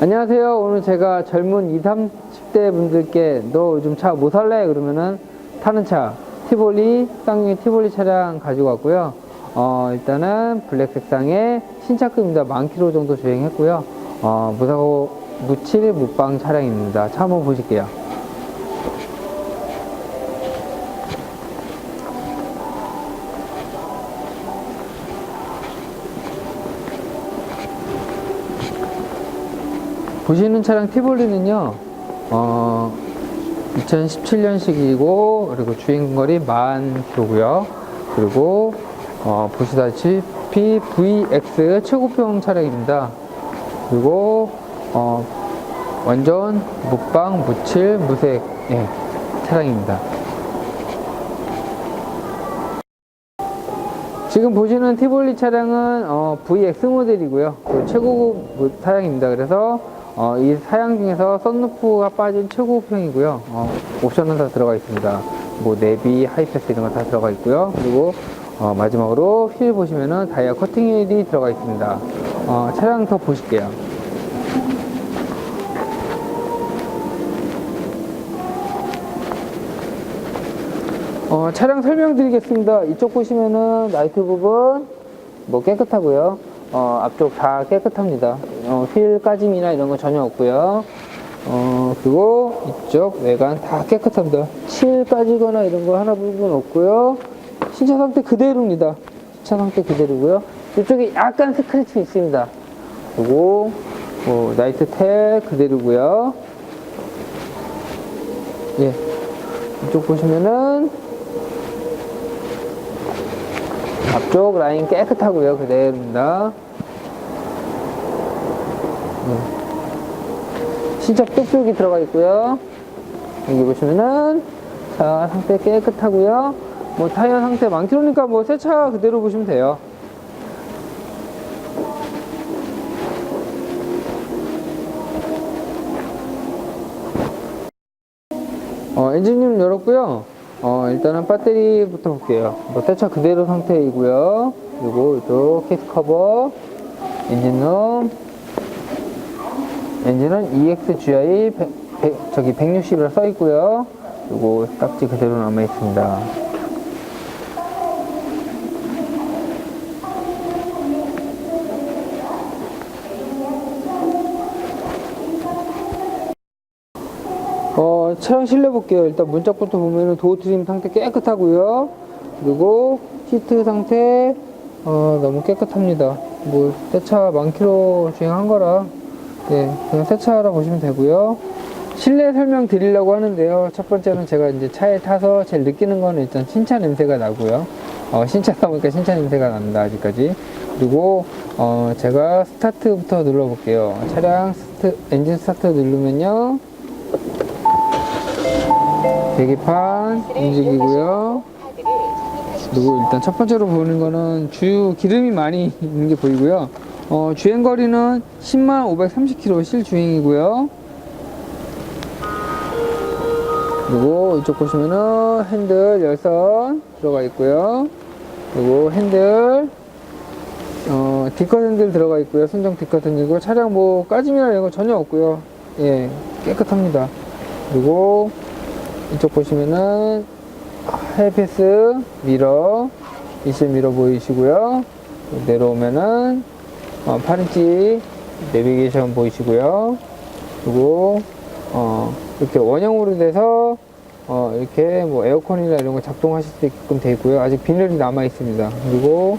안녕하세요. 오늘 제가 젊은 20, 30대 분들께 너 요즘 차 뭐 살래? 그러면은 타는 차 티볼리, 쌍용의 티볼리 차량 가지고 왔고요. 어, 일단은 블랙 색상의 신차급입니다. 만 킬로 정도 주행했고요. 어, 무사고 무칠 무빵 차량입니다. 차 한번 보실게요. 보시는 차량 티볼리는요, 어, 2017년식이고, 그리고 주행거리 만 킬로고요. 그리고, 어, 보시다시피 VX 최고평 차량입니다. 그리고, 어, 완전 무빵, 무칠, 무색, 예, 차량입니다. 지금 보시는 티볼리 차량은 어, VX 모델이고요. 그 최고급 모- 차량입니다. 그래서 어, 이 사양 중에서 썬루프가 빠진 최고급형이고요. 어, 옵션은 다 들어가 있습니다. 뭐 내비, 하이패스 이런 거 다 들어가 있고요. 그리고 어, 마지막으로 휠 보시면은 다이아 커팅 휠이 들어가 있습니다. 어, 차량 더 보실게요. 어, 차량 설명드리겠습니다. 이쪽 보시면은 라이트 부분 뭐 깨끗하고요. 어, 앞쪽 다 깨끗합니다. 어, 휠 까짐이나 이런 거 전혀 없고요. 어, 그리고 이쪽 외관 다 깨끗합니다. 칠 까지거나 이런 거 하나 부분 없고요. 신차 상태 그대로입니다. 신차 상태 그대로고요. 이쪽에 약간 스크래치 있습니다. 그리고 뭐 나이트 탭 그대로고요. 예. 이쪽 보시면은 앞쪽 라인 깨끗하고요 그대로입니다 네. 신차 뚝뚝이 들어가 있고요 여기 보시면은 자 상태 깨끗하고요 뭐 타이어 상태 많기로니까 뭐새차 그대로 보시면 돼요 어, 엔진룸 열었고요. 어, 일단은 배터리부터 볼게요. 뭐, 새차 그대로 상태이고요. 그리고 이쪽 케이스 커버, 엔진룸, 엔진은 EXGI 100, 100, 저기 160이라 써 있고요. 그리고 딱지 그대로 남아 있습니다. 어, 차량 실내 볼게요. 일단 문짝부터 보면은 도어 트림 상태 깨끗하고요. 그리고 시트 상태 어, 너무 깨끗합니다. 뭐 새차 만 킬로 주행한 거라 예, 그냥 새 차라 보시면 되고요. 실내 설명 드리려고 하는데요. 첫 번째는 제가 이제 차에 타서 제일 느끼는 거는 일단 신차 냄새가 나고요. 어, 신차다 보니까 신차 냄새가 납니다. 아직까지. 그리고 어, 제가 스타트부터 눌러볼게요. 차량 스트, 엔진 스타트 누르면요. 계기판 움직이고요. 그리고 일단 첫 번째로 보이는 거는 주유 기름이 많이 있는 게 보이고요. 어, 주행 거리는 10만 530km 실주행이고요. 그리고 이쪽 보시면은 핸들 열선 들어가 있고요. 그리고 핸들 어, 뒷컷 핸들 들어가 있고요. 순정 뒷컷 핸들이고 차량 뭐 까짐이나 이런 거 전혀 없고요. 예, 깨끗합니다. 그리고 이쪽 보시면은 하이패스 미러 이실 미러 보이시고요 내려오면은 어, 8인치 내비게이션 보이시고요. 그리고 어, 이렇게 원형으로 돼서 어, 이렇게 뭐 에어컨이나 이런 거 작동하실 수 있게끔 되어 있고요. 아직 비늘이 남아 있습니다. 그리고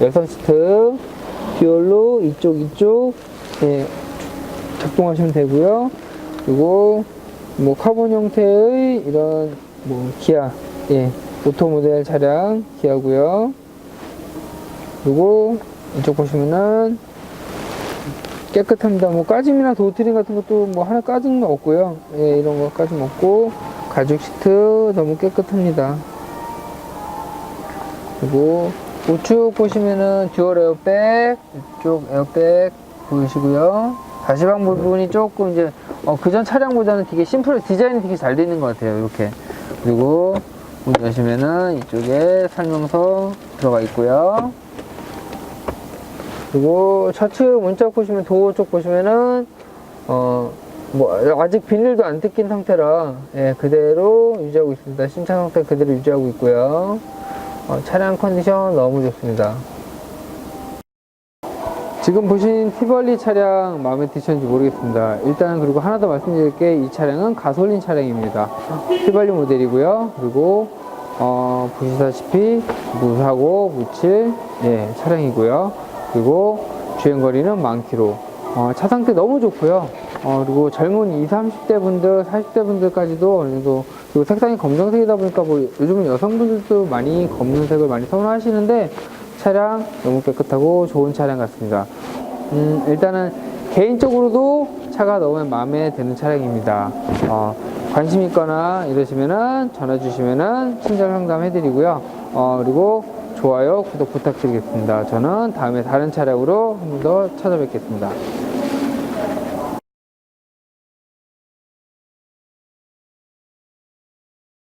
열선 시트 듀얼로 이쪽 이쪽 예, 작동하시면 되고요. 그리고 뭐 카본 형태의 이런 뭐 기아 예 오토 모델 차량 기아고요. 그리고 이쪽 보시면은 깨끗합니다. 뭐 까짐이나 도트림 같은 것도 뭐 하나 거 없고요. 예 이런 거 까짐 없고 가죽 시트 너무 깨끗합니다. 그리고 우측 보시면은 듀얼 에어백 이쪽 에어백 보이시고요. 가시방 부분이 조금 이제 어, 그전 차량보다는 되게 심플 디자인이 되게 잘 되어 있는 것 같아요. 이렇게. 그리고 문 여시면은 이쪽에 설명서 들어가 있고요 그리고 좌측 문짝 보시면 도어 쪽 보시면은 어, 뭐, 아직 비닐도 안 뜯긴 상태라, 예, 그대로 유지하고 있습니다. 신차 상태 그대로 유지하고 있고요. 어, 차량 컨디션 너무 좋습니다. 지금 보신 티벌리 차량 마음에 드셨는지 모르겠습니다. 일단 그리고 하나 더 말씀드릴 게 이 차량은 가솔린 차량입니다. 티벌리 모델이고요. 그리고 어, 보시다시피 무사고 무칠 예, 차량이고요. 그리고 주행거리는 만 킬로. 어, 차 상태 너무 좋고요. 어, 그리고 젊은 20, 30대 분들, 40대 분들까지도 어느 정도 그리고 색상이 검정색이다 보니까 뭐 요즘은 여성분들도 많이 검은색을 많이 선호하시는데 차량 너무 깨끗하고 좋은 차량 같습니다. 음, 일단은 개인적으로도 차가 너무 마음에 드는 차량입니다. 어, 관심 있거나 이러시면은 전화 주시면은 친절 상담 해드리고요. 어, 그리고 좋아요, 구독 부탁드리겠습니다. 저는 다음에 다른 차량으로 한 번 더 찾아뵙겠습니다.